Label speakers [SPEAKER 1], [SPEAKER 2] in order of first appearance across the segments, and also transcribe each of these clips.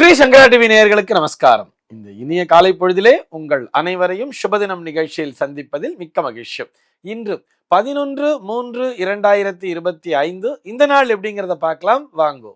[SPEAKER 1] ஸ்ரீ சங்கரா TV நேயர்களுக்கு நமஸ்காரம். இந்த இனிய காலை பொழுதிலே உங்கள் அனைவரையும் சுபதினம் நிகழ்ச்சியில் சந்திப்பதில் மிக்க மகிழ்ச்சி. இன்று பதினொன்று மூன்று இரண்டாயிரத்தி இருபத்தி ஐந்து இந்த நாள் எப்படிங்கிறத பார்க்கலாம். வாங்கோ.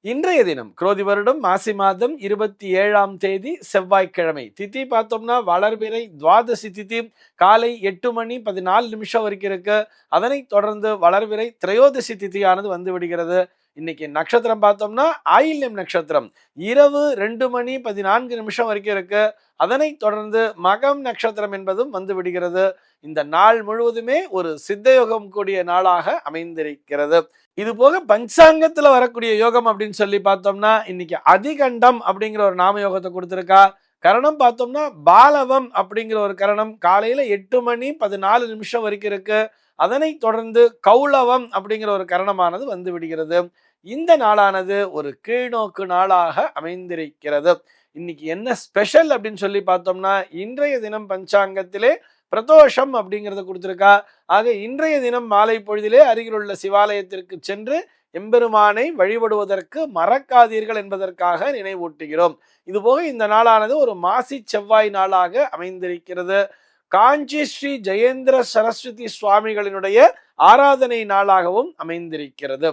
[SPEAKER 1] இன்றைய தினம் குரோதி வருடம் மாசி மாதம் இருபத்தி ஏழாம் தேதி செவ்வாய்க்கிழமை. திதி பார்த்தோம்னா வளர்பிறை துவாதசி திதி. காலை எட்டு மணி பதினாலு நிமிஷம் வரைக்கும் இருக்கு. அதனைத் தொடர்ந்து வளர்பிறை திரையோதசி திதியானது வந்து விடுகிறது. இன்னைக்கு நட்சத்திரம் பார்த்தோம்னா ஆயில்யம் நட்சத்திரம். இரவு ரெண்டு மணி பதினான்கு நிமிஷம் வரைக்கும் இருக்கு. அதனை தொடர்ந்து மகம் நட்சத்திரம் என்பதும் வந்து விடுகிறது. இந்த நாள் முழுவதுமே ஒரு சித்தயோகம் கூடிய நாளாக அமைந்திருக்கிறது. இது போக பஞ்சாங்கத்துல வரக்கூடிய யோகம் அப்படின்னு சொல்லி பார்த்தோம்னா இன்னைக்கு அதிகண்டம் அப்படிங்கிற ஒரு நாம யோகத்தை கொடுத்துருக்கா. கரணம் பார்த்தோம்னா பாலவம் அப்படிங்கிற ஒரு கரணம் காலையில எட்டு மணி பதினாலு நிமிஷம் வரைக்கும் இருக்கு. அதனை தொடர்ந்து கௌளவம் அப்படிங்கிற ஒரு கரணமானது வந்து விடுகிறது. இந்த நாளானது ஒரு கீழ்நோக்கு நாளாக அமைந்திருக்கிறது. இன்னைக்கு என்ன ஸ்பெஷல் அப்படின்னு சொல்லி பார்த்தோம்னா இன்றைய தினம் பஞ்சாங்கத்திலே பிரதோஷம் அப்படிங்கிறத கொடுத்துருக்கா. ஆக இன்றைய தினம் மாலை பொழுதிலே அருகிலுள்ள சிவாலயத்திற்கு சென்று எம்பெருமானை வழிபடுவதற்கு மறக்காதீர்கள் என்பதற்காக நினைவூட்டுகிறோம். இதுபோக இந்த நாளானது ஒரு மாசி செவ்வாய் நாளாக அமைந்திருக்கிறது. காஞ்சி ஸ்ரீ ஜெயேந்திர சரஸ்வதி சுவாமிகளினுடைய ஆராதனை நாளாகவும் அமைந்திருக்கிறது.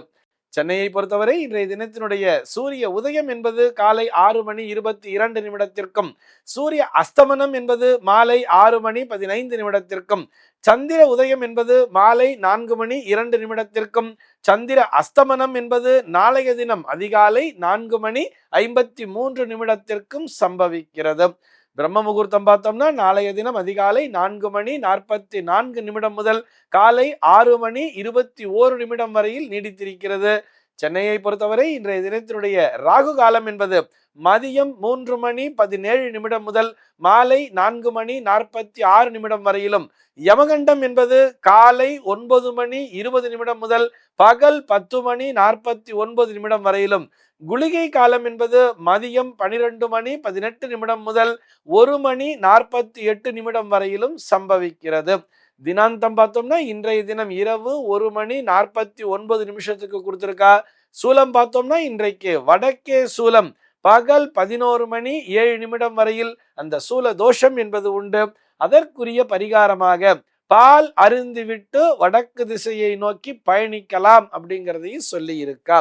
[SPEAKER 1] சென்னையை பொறுத்தவரை இன்றைய தினத்தினுடைய சூரிய உதயம் என்பது காலை ஆறு மணி இருபத்தி இரண்டு நிமிடத்திற்கும் சூரிய அஸ்தமனம் என்பது மாலை ஆறு மணி பதினைந்து நிமிடத்திற்கும் சந்திர உதயம் என்பது மாலை நான்கு மணி இரண்டு நிமிடத்திற்கும் சந்திர அஸ்தமனம் என்பது நாளைய தினம் அதிகாலை நான்கு மணி ஐம்பத்தி மூன்று நிமிடத்திற்கும் சம்பவிக்கிறது. பிரம்ம முகூர்த்தம் பார்த்தோம்னா நாளைய தினம் அதிகாலை நான்கு மணி நாற்பத்தி நான்கு நிமிடம் முதல் காலை ஆறு மணி இருபத்தி ஓரு நிமிடம் வரையில் நீடித்திருக்கிறது. சென்னையை பொறுத்தவரை இன்றைய தினத்தினுடைய ராகு காலம் என்பது மதியம் மூன்று மணி பதினேழு நிமிடம் முதல் மாலை நான்கு மணி நாற்பத்தி ஆறு நிமிடம் வரையிலும். யமகண்டம் என்பது காலை ஒன்பது மணி இருபது நிமிடம் முதல் பகல் பத்து மணி நாற்பத்தி ஒன்பது நிமிடம் வரையிலும். குளிகை காலம் என்பது மதியம் பனிரெண்டு மணி பதினெட்டு நிமிடம் முதல் ஒரு மணி நாற்பத்தி எட்டு நிமிடம் வரையிலும் சம்பவிக்கிறது. தினாந்தம் பார்த்தோம்னா இன்றைய தினம் இரவு ஒரு மணி நாற்பத்தி ஒன்பது நிமிஷத்துக்கு கொடுத்துருக்கா சூலம் பார்த்தோம்னா இன்றைக்கு வடக்கே சூலம். பகல் பதினோரு மணி ஏழு நிமிடம் வரையில் அந்த சூல தோஷம் என்பது உண்டு. அதற்குரிய பரிகாரமாக பால் அருந்துவிட்டு வடக்கு திசையை நோக்கி பயணிக்கலாம் அப்படிங்கிறதையும் சொல்லி இருக்கா